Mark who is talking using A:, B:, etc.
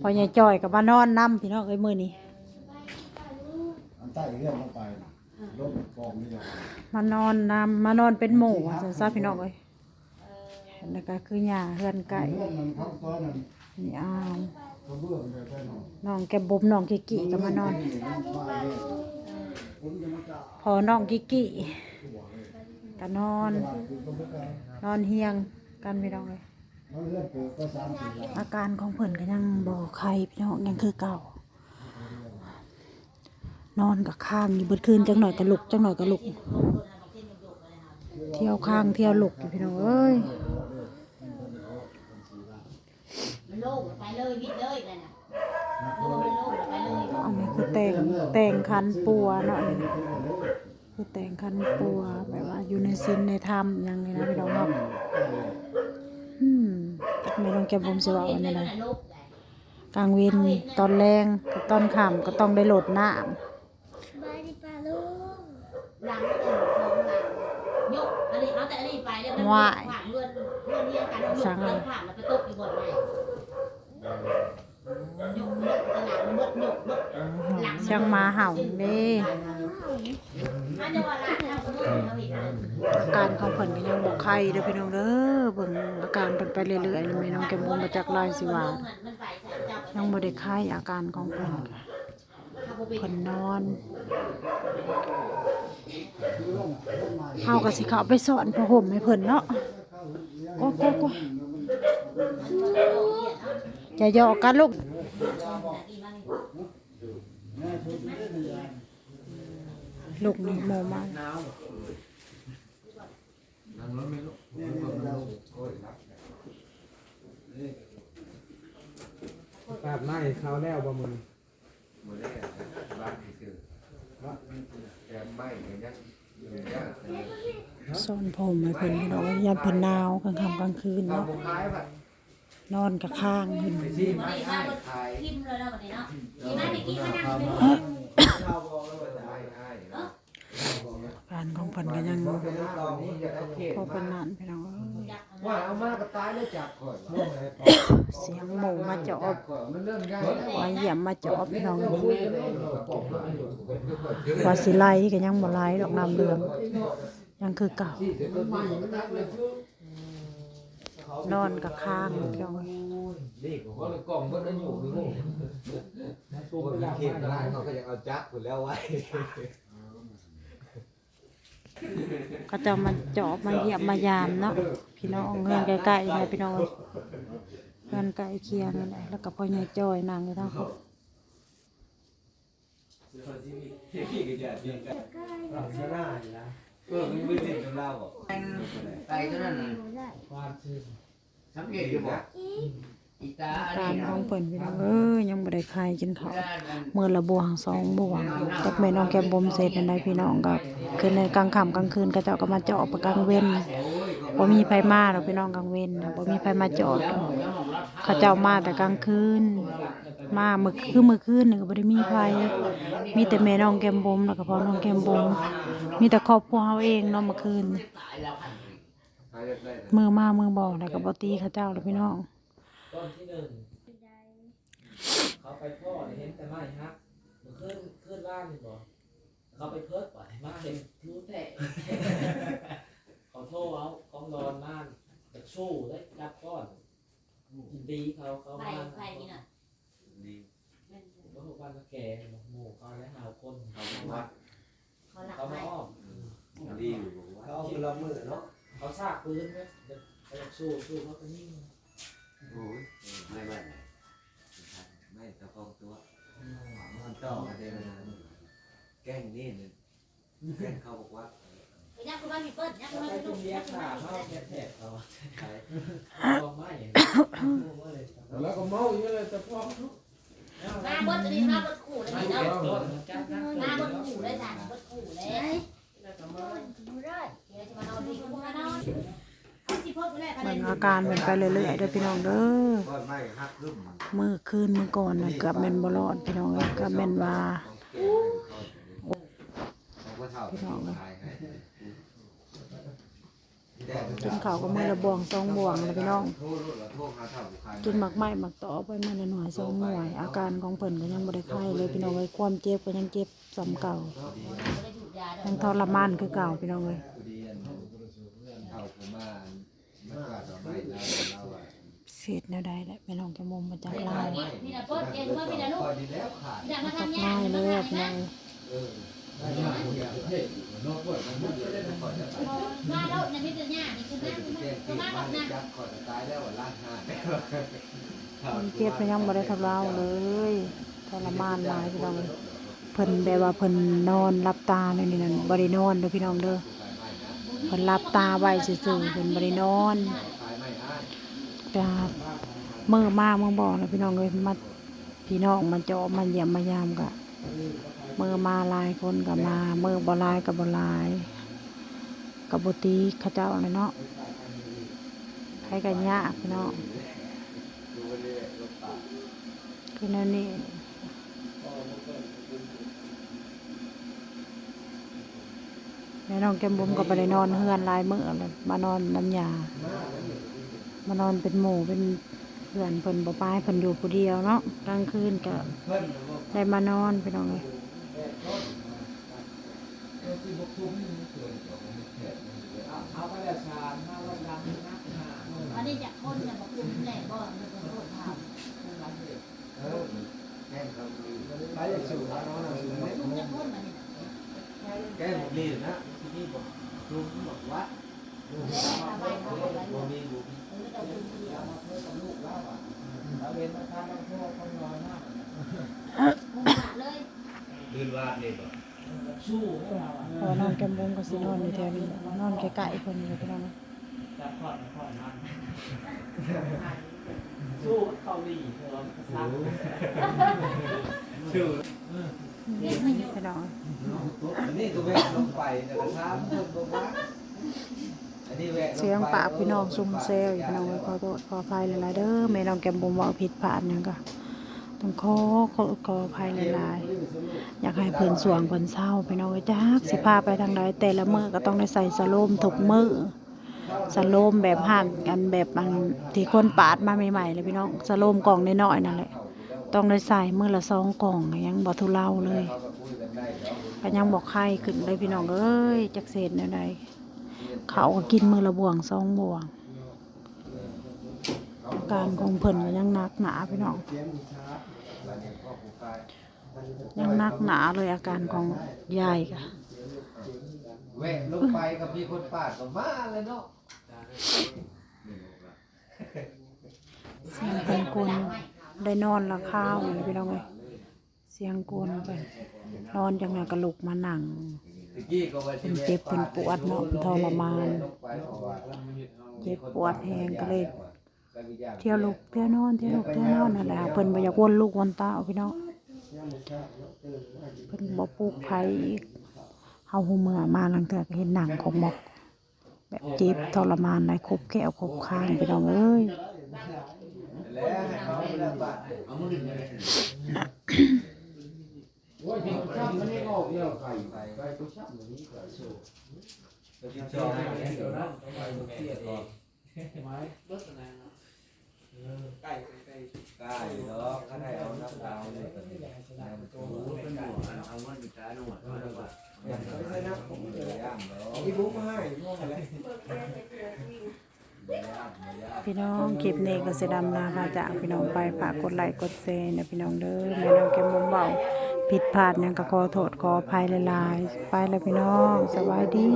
A: พอใหญ่จ่อยกับมานอนนํพี่น้องเอ้ยมื้อนี้
B: อันใต้เรื่องลงไปน่ะลงกองนี่อย่าง
A: มานอนนํมานอนเป็นหมู่ว่าซั่นซะพี่น้องเอ้ยแล้วก็คือหญ้าเฮือนไก่
B: เรื่องมันเข้าซ้อนนั่น
A: นี่อ้าว
B: เขาเบื่อไปไปหน่อย
A: น้องแกบุมน้องกิกิก็มานอน
B: นี่มันมาเนี่ยผมจะมาจ่า
A: พอน้องกิกิก็นอน
B: คือก็ไม่กล้าน
A: อนเฮียงกันพี่น้องเลย
B: มันเรื่องเกิดก็สามสี่อย่าง
A: อาการของเพิ่นก็ยังบ่ใครพี่น้องยังคือเก่า นอนกับข้างอยู่เบิดคืนจังหน่อยก็ลุกจังหน่อยก็ลุก เที่ยวข้างเที่ยวลุกอยู่พี่น้องเอ้ย
C: มันโล่งไปเลยวิดเลยนั่นน่ะไปเลย
A: อันนี้คือแต่งแต่งคันปัวเนาะอันนี่คือแต่งคันปัวแบบว่าอยู่ในศีลในธรรมอย่างนี้นะพี่น้องครับ ไม่ต้องแกบุมสิว่าอันนี้นะ
C: โล่งไป
A: กลางเวินตอนแรงกับตอนค่ำก็ต้องได้โหลดน้
C: บายดีป่าลุงหลังเออสองหลังยกอันนี้เอาแต่อันนี้ไปเดี๋ยวมันผ่านเลื่อนเลื่อนเรียงกันยกเลื่อนผ่านแล้วไปตกอยู่บนใหม่ ยกเลื่อนตลาดเบิดยกเบิด
A: เชียงมาเห่าเด้
C: อันเดียวว่าร้านเราก็ต้อากา
A: รของเพิ่นก็ยังบ่ไข้เด้อพี่น้องเด้อเบิ่งอาการเพิ่นไปเรื่อยๆแล้วแม่น้องแกมบุมมาจากลายสิว่า
C: น
A: ยังบ่ได้ไข้อาการของเพิ่นค่ะเพิ่นนอนเฮาก็สิเข้าไปสอนผ้าห่มให้เพิ่นเนาะโอ้โกโก จะหยอกกันลูกลูกนี่โมมา
D: ปาดไม้เขาแล้วบ่มึง
E: หมดแล้วบ้านที่คือแต่ไม่ก็ยังอยู่ยากเลย
A: สอนผมให้เพิ่นพี่น้องยามเพิ่นหนาวกลางค่ำกลางคืน
E: เรา
A: เนาะ
E: บุกขายแบบ
A: นอนกับข้างขึ้น
E: ไปซีไม่ให้ขาย
C: กินเลยแล้ววันนี้เนาะกินมาไม่กินมานั่งเป็น
E: ไม่ให้นะ
A: การของเพิ่นก็ยัง
E: บอกจะตอนนี้จะได้เขต
A: พอเป็นนานพี่น้องเอ้ย
E: ว่าเอามาก็ตายแล้วจับข่อย
A: เสียงหมูมาจอบ
E: ข่อยมันเรื่องง่าย
A: มาเยี่ยมมาจอบพี่น้อง
E: คุยกันเอง
A: ว่าสิไล่ก็ยังบ่ไล่ดอกน้ำเรืองยังคือเก่า นอนกับข้างพี่น้องเอ้ย
E: ว่าในกล่องก็ได้อยู่นี่
D: ตัว
E: คน
D: อยาก
E: เขียนอะไรเขาก็ยังเอาจักไปแล้วไว้
A: ก็จะมาจอบมาเยี่ยมมายามเนาะพี่น้องเงินใกล้ๆนี่แหละพี่น้องเอ้ยเงินใกล้เคียงนั่นแหละแล้วก็พ่อใหญ่จ้อยนางอยู่ทางเขา
D: ชนะอยู่นะ
E: เออมันไม่ติดกับเราอะไปเท่านั้นน่ะ
D: ความชื่น
E: สังเกตอยู่บ่อีตา
A: อาการของเพิ่นพี่น้องเอ้ยยังบ่ได้คายกินข้าวมื้อละบวงสองบวงจักแม่น้องแก้มบ่มเสร็จอันใดพี่น้องก็คือในกลางค่ำกลางคืนก็เจ้าก็มาเจาะประกลางเว้นบ่มีไผมาดอกพี่น้องกลางเว้นน่ะบ่มีไผมาเจาะเขาเจ้ามาแต่กลางคืน มาเมื่อคือเมื่อคืนนี่ก็บ่ได้มีไผมีแต่แม่น้องแก้มบ่มแล้วก็พ่อน้องแก้มบ่มมีแต่ครอบครัวเฮาเองเนาะเมื่อคืนนี่มือมามือบอกแล้วก็บ่ตีเขาเจ้าแล้วพี่น้อง
D: ต้นที่หนึ่งเขาไปพ่อเห็นแต่ไม้ฮักมันขึ้นขึ้นล่างนี่บ่เขาไปเพิดไปมาเห็นรู้แท้เขาโทรเอาเขานอนม่านจะสู้ได้จับก้อนยินดีเขาเขา
C: ไป
D: มา
C: ไปนี่น่ะ
D: ก็หกวันละ แกหมู่เขาและหาวคนเขา
E: วัด
C: เขาหลัก
D: เขา
C: ไป
D: มาอ้อม
E: ดีอยู่ว่า
D: เขาเอาปืนละมือเนาะเขาซากปืนไหมเขาจะสู้สู้เขาก็นิ่ง
E: โอ้ยไม่ไม่ไม่ตะฟองตัวมันต่อมาเดินแกล้งนี่เนี่ยแกล้งเขาบอกว่า
C: ยักษ์คุณบ้านมีเปิ้ลยักษ์
D: แล้
C: คุ
D: ว
C: ณบ้าน
D: ไป
C: มี
D: จุ่
C: ลู
D: ม
C: ก
D: เลี้ย
C: ยั
D: ง
C: กษ์คุณ
D: ขา
C: บ้านมี
D: เขา
C: เปิ้ล
D: แฉะแฉะเขาก็ไม่
B: แล้วก็เมาอยู่เลยแต่พ่อ
C: มาเบิ้ลอันนี้มาเบิ้ลขู่เลย
D: ไม่
C: เนาะมาเบิ้ลขู่เลยจ้ะเบิ้ลขู่เลยเดี๋ยวจะมานอนดีคุณมานอนเขาสิพดไปแล้วกันเล
A: เบิ่
C: ย
A: งอาการเป็นไปเรื่อยๆเด้อพี่น้องเด้อ
E: ก็ไม่ฮักขึ้น
A: มือคืนเมื่อก่อนนะเกือบแม่นบ่รอดพี่น้องเอ้ยเกือบแม่นว่า
E: เขาก็เท่าที่ขาย
A: กินข้าวก็มื้อละบวงสองบวงแล้วพี่น้อง
E: โทษโทษหาเท่าขาย
A: กินหมักไหม้หมักต่อไปมื้อละหน่อยสองหน่วย อาการของเพิ่นก็ยังบ่ได้ไข้เลยพี่น้องเอ้ยความเจ็บก็ยังเจ็บซ้ำเก่า
C: ไม่ได้หยุดยาเด้อ
A: ยังทรมานคือเก่าพี่น้องเอ้ย
E: พอดีอันเท่าผมมามันกว่าดอกไม้เราเราอะ
A: เสียดแนวใดแหละพี่น้องแกมุมมาจากลาย
C: พี่น่ะเปิดเองว่าพี่น่ะลูก
E: พอดีแล้วขาด
C: พี่น่ะมา
A: จาก
C: ทำยา
A: ลาย
C: พี่
A: เล
C: น่ะ
A: ย
C: มา
A: พี่น้
C: ทำ
A: อง
C: ยา
E: เออได้ยากผมอยากเทศนอกวมันไม่ได้ก่อนจะตาย
C: มาแล้วน่ะมีแต่ยนี่คือ
E: เด็
C: มาก
E: แจ้ง
C: คือ
E: ที่
C: มา
E: มา
C: แบบนั้น
E: จับก่อนจะตายแล้วล้านห้า
A: เจ็บก็ยังบ่ได้ทำเราเลยทรมานหลายพี่น้องเพิ่นแบบว่าเพิ่นนอนรับตาเลยนี่นั่นบ่ได้นอนเด้อพี่น้องเด้อเพิ่นรับตาไว้ซื่อๆเพิ่นบ่ได้นอน
E: อน
A: แต่มื้อมาเมื่อบอกนะพี่น้องเอ้ยมาพี่น้องมาเจาะมาเยี่ยมมายามก็ มื้อมาหลายคนก็มามื้อบ่หลายก็บ่หลายก็บ่ตีเขาเจ้าเลยเนาะใครก็ยากพี่น้อง
E: ดูไปเลยรถตา
A: คือแนวนี้แม่น้องแก้มบุ๋มก็ไปได้นอนเฮือนหลายมื้อเลยมานอนน้ำยามานอนเป็นหมู่เป็นเพื่อนเพิ่นบ่ปายเพิ่นอยู่ผู้เดียวเนาะกลางคืนก็
E: เพิ่น
A: ได้มานอนพี่น้องเอ้ย
D: เอาไปแล้วชาถ้าเราดังนักหา
C: อันนี้จะคนจะบอกคุมแหลกบ่มันเป็นโรคทาง
E: เออแก้มเขาดี
B: ไปอยากสูบน้องน่ะสูบไม่
C: คุมจะคนมันนี่
E: แก้มดีนะที่นี่บอกลุงบอกว่า
C: ทำไมเขาบอกอะไร
E: บ่มีบุญ
C: ไม่ต้องคุมเดียว
D: เราเรียนมาทำมาพ่อเขานอนมาก
C: คุมหาเลย
E: ดืนว่านี่บ่
D: สู้ให้เราอะ
A: พอนอนแก้มบุ๋มก็สินอนอยู่แถวนี้นอนใกล้ๆเพิ่นอยู่พี่น้องเอ้ย
D: จะพอดพอดมันสู้เขาดีเถอะซัก
E: ชื่อ
C: เรียกมาอยู่
A: พี่น้องเอ้ย
E: อันนี้ก็แวะลงไปแต่ก็ถามเพิ่นบอกว่าอันนี้แวะลงไป
A: เสียงปากพี่น้องซุ่มแซวอยู่พี่น้องเอ้ยขอโทษขออภัยหลายๆเด้อแม่น้องแก้มบุ๋มเว้าผิดพลาดหยังก็ ต้องขอขอขออภัยหลายๆ อยากให้เพิ่นสวงเพิ่นเศร้าพี่น้องจักสิพาไปทางใดแต่ละมือก็ต้องได้ใส่สโลมทุกมือสโลมแบบห่างกันแบบอันที่คนปาดมาใหม่ๆเลยพี่น้องสโลมกล่องน้อยๆนั่นแหละต้องได้ใส่มือละสองกล่องยังบ่ทุเลาเลย
E: ก็ยั
A: งบอกไข้ขึ้นเลยพี่น้องเอ้ยจักเศษแนวใดเขาก็กินมือละบ่วงสองบ่วง การของเพิ่นก็ยังหนักหนาพี่น้อง
B: เสียงมีชาร์จ
E: บัดนี้พ่อผู้กาย
A: ยังหนักหนาเลยอาการของยายค่ะ
E: แวะลงไปก็มีคนปาดก็มาเลยเนาะ
A: เสียงเพิ่นกลนได้นอนละข้าวนี่พี่น้องเอ้ยเสียงกลนเพิ่นนอนจังไงก็ลุกมานั่ง
E: ตะกี้ก็ว่าสิ
A: เพิ่นเจ็บเพิ่นปวดเนาะทรมาน
E: ลงไปเพราะว่า
A: เจ็บปวดแฮงก็เลย เที่ยวลุกเที่ยวนอนเที่ยวลุกเที่ยวนอนนั่นแหละเพิ่นบ่อยากวนลูกวนเต้าพี่น้อง
B: ยังไม่ชาร์จเตื่นมากิน
A: เพิ่นบ่ปลูกไผอีกเฮาหูเมื่อมาหลังเทื่อก็เห็นหนังของหมอกแบบเจ็บทรมานหลายครบแก้วครบข้างพี่น้องเอ้ย
E: แล้
B: พี่น้อางนี้ไข่โซ่
E: ตัวที่ชอบเนี่ยเดี๋ยวนะต้องไปตัวเตี้ยก่อน
D: ไม้เบิดอะไรเนาะไก่ไก่
E: กล้าอยู่เนาะถ้าได้เอาน้ำดาวเลยก็ได้ได้มันโตเป็นหมวเอาอย่าหนวดมาลา
B: ไม่ใช่นะผม
E: เดี๋ยย่างเนาะ
B: พี่บุ๊กมาให้พ่ออะไร
A: พี่น้องคลิปนี้ก็สิดำลาพาจากพี่น้องไปฝากกดไลค์กดแชร์นะพี่น้องเด้อแม่น้องแก้มบุ๋มเบาผิดพลาดหยังก็ขอโทษขออภัยหลายๆไปแล้วพี่น้องสบายดี